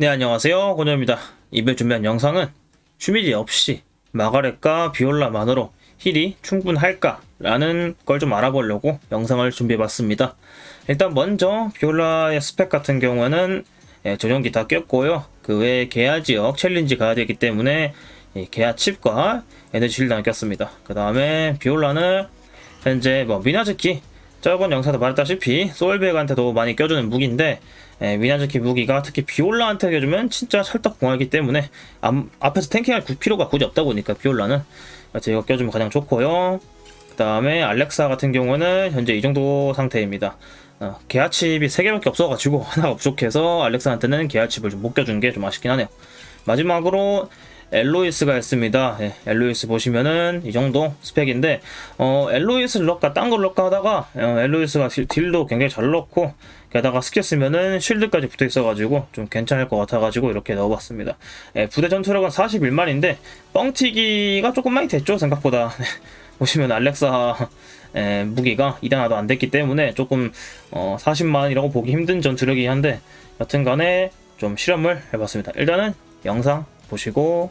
네, 안녕하세요. 고녀입니다. 이번 준비한 영상은 휴밀이 없이 마가렛과 비올라만으로 힐이 충분할까? 라는 걸 좀 알아보려고 영상을 준비해봤습니다. 일단 먼저 비올라의 스펙 같은 경우에는 예, 전용기 다 꼈고요. 그 외에 개야 지역 챌린지 가야 되기 때문에 이 개야 칩과 에너지 실드를 꼈습니다. 그 다음에 비올라는 현재 뭐 미나즈키 저번 영상도 말했다시피 소울백한테도 많이 껴주는 무기인데 에, 미나즈키 무기가 특히 비올라한테 껴주면 진짜 찰떡궁합이기 때문에 암- 앞에서 탱킹할 구- 필요가 굳이 없다 보니까 비올라는 이거 껴주면 가장 좋고요. 그 다음에 알렉사 같은 경우는 현재 이 정도 상태입니다. 어, 개아칩이 3개밖에 없어가지고 하나가 부족해서 알렉사한테는 개아칩을 좀 못 껴준 게 좀 아쉽긴 하네요. 마지막으로 엘로이스가 있습니다. 예, 엘로이스 보시면은 이 정도 스펙인데 어, 엘로이스를 넣을까 딴걸 넣을까 하다가 어, 엘로이스가 딜- 딜도 굉장히 잘 넣고 게다가 스킬 쓰면은 쉴드까지 붙어 있어가지고 좀 괜찮을 것 같아가지고 이렇게 넣어봤습니다. 예, 부대 전투력은 41만인데 뻥튀기가 조금 많이 됐죠 생각보다. 보시면 알렉사 예, 무기가 2단화도 안 됐기 때문에 조금 어, 40만이라고 보기 힘든 전투력이긴 한데 여튼간에 좀 실험을 해봤습니다. 일단은 영상 보시고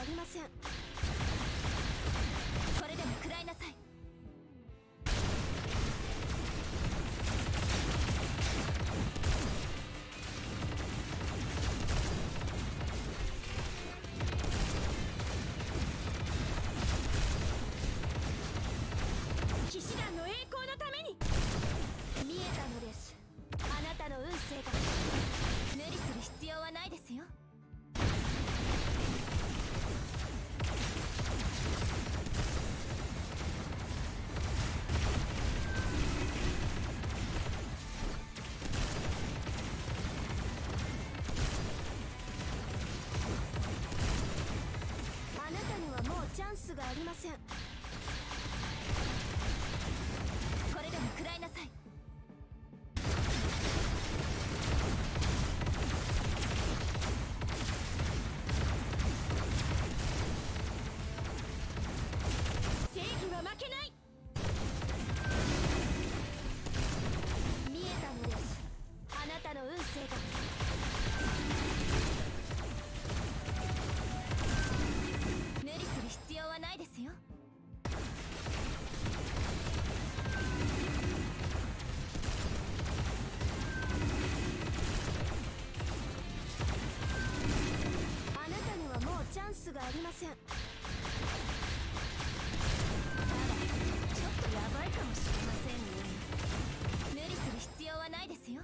ありません。スがありません。がありません。あらちょっとヤバいかもしれませんね。無理する必要はないですよ。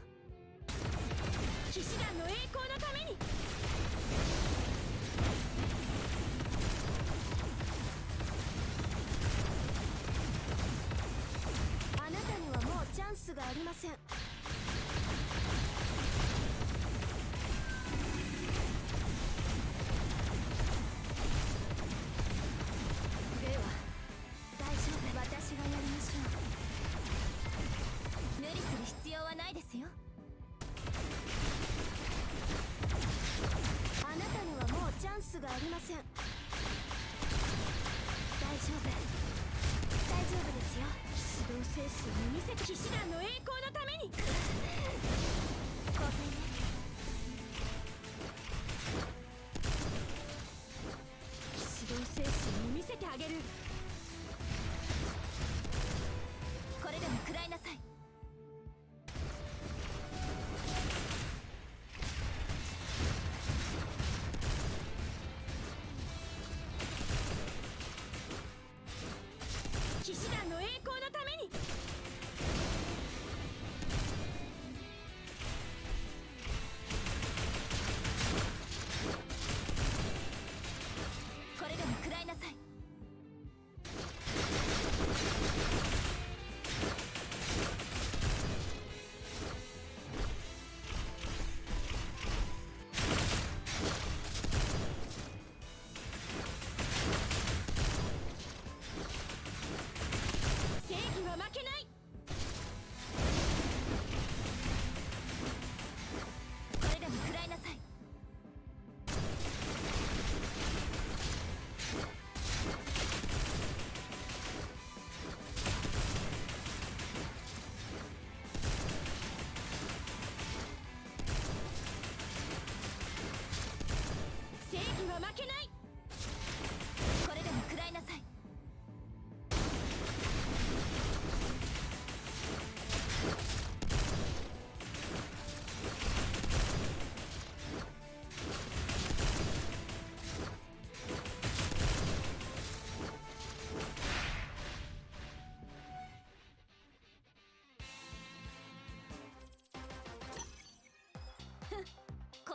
騎士団の栄光のために。あなたにはもうチャンスがありません。がありません。大丈夫。大丈夫ですよ。指導精神を見せ騎士団の栄光のために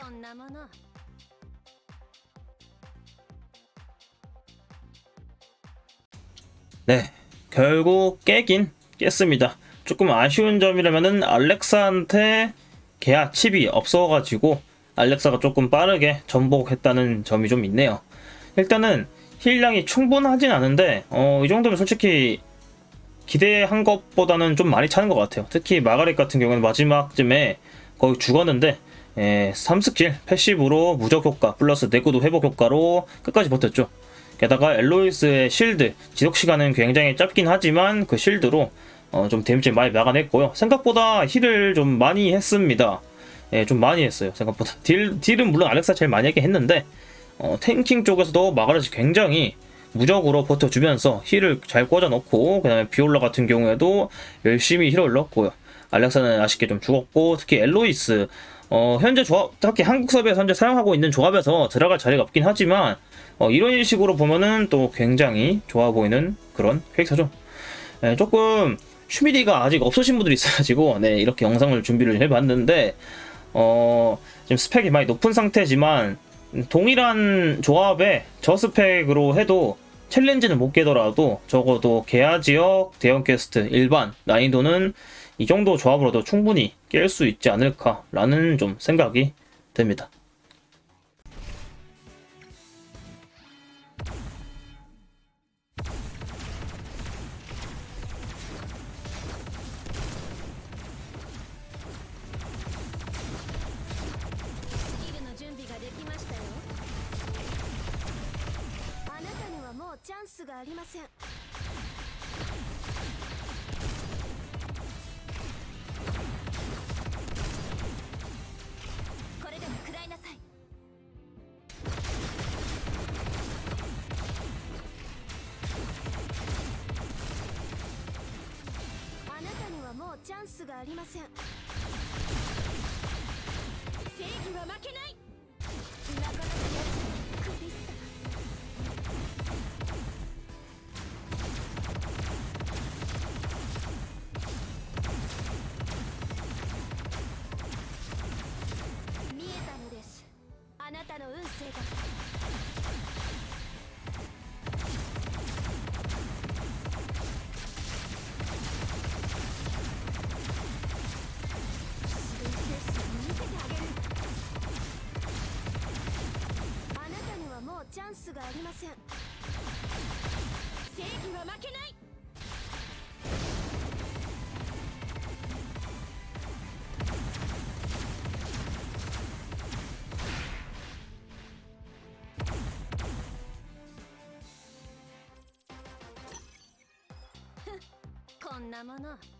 んなもの 네, 결국 깨긴 깼습니다. 조금 아쉬운 점이라면은 알렉사한테 계약 칩이 없어가지고 알렉사가 조금 빠르게 전복했다는 점이 좀 있네요. 일단은 힐량이 충분하진 않은데 어, 이 정도면 솔직히 기대한 것보다는 좀 많이 차는 것 같아요. 특히 마가렛 같은 경우는 마지막쯤에 거의 죽었는데 에, 3스킬 패시브로 무적 효과 플러스 내구도 회복 효과로 끝까지 버텼죠. 게다가 엘로이스의 실드 지속 시간은 굉장히 짧긴 하지만 그 실드로 어, 좀 데미지를 많이 막아냈고요. 생각보다 힐을 좀 많이 했습니다. 예, 좀 많이 했어요. 생각보다 딜 딜은 물론 알렉사 제일 많이 하긴 했는데 어, 탱킹 쪽에서도 마가렛이 굉장히 무적으로 버텨주면서 힐을 잘 꽂아 넣고 그다음에 비올라 같은 경우에도 열심히 힐을 넣었고요. 알렉사는 아쉽게 좀 죽었고 특히 엘로이스 어, 현재 조합 특히 한국 섭에서 현재 사용하고 있는 조합에서 들어갈 자리가 없긴 하지만 어, 이런 식으로 보면은 또 굉장히 좋아 보이는 그런 캐릭터죠. 예, 조금 슈미디가 아직 없으신 분들이 있어가지고 네 이렇게 영상을 준비를 해봤는데 어 지금 스펙이 많이 높은 상태지만 동일한 조합에 저 스펙으로 해도 챌린지는 못 깨더라도 적어도 개화 지역 대형 퀘스트 일반 난이도는 이 정도 조합으로도 충분히 깰 수 있지 않을까라는 좀 생각이 듭니다. チャンスがありません。正義は負けない。ンスがありません。正義は負けない。ふんこんなもの。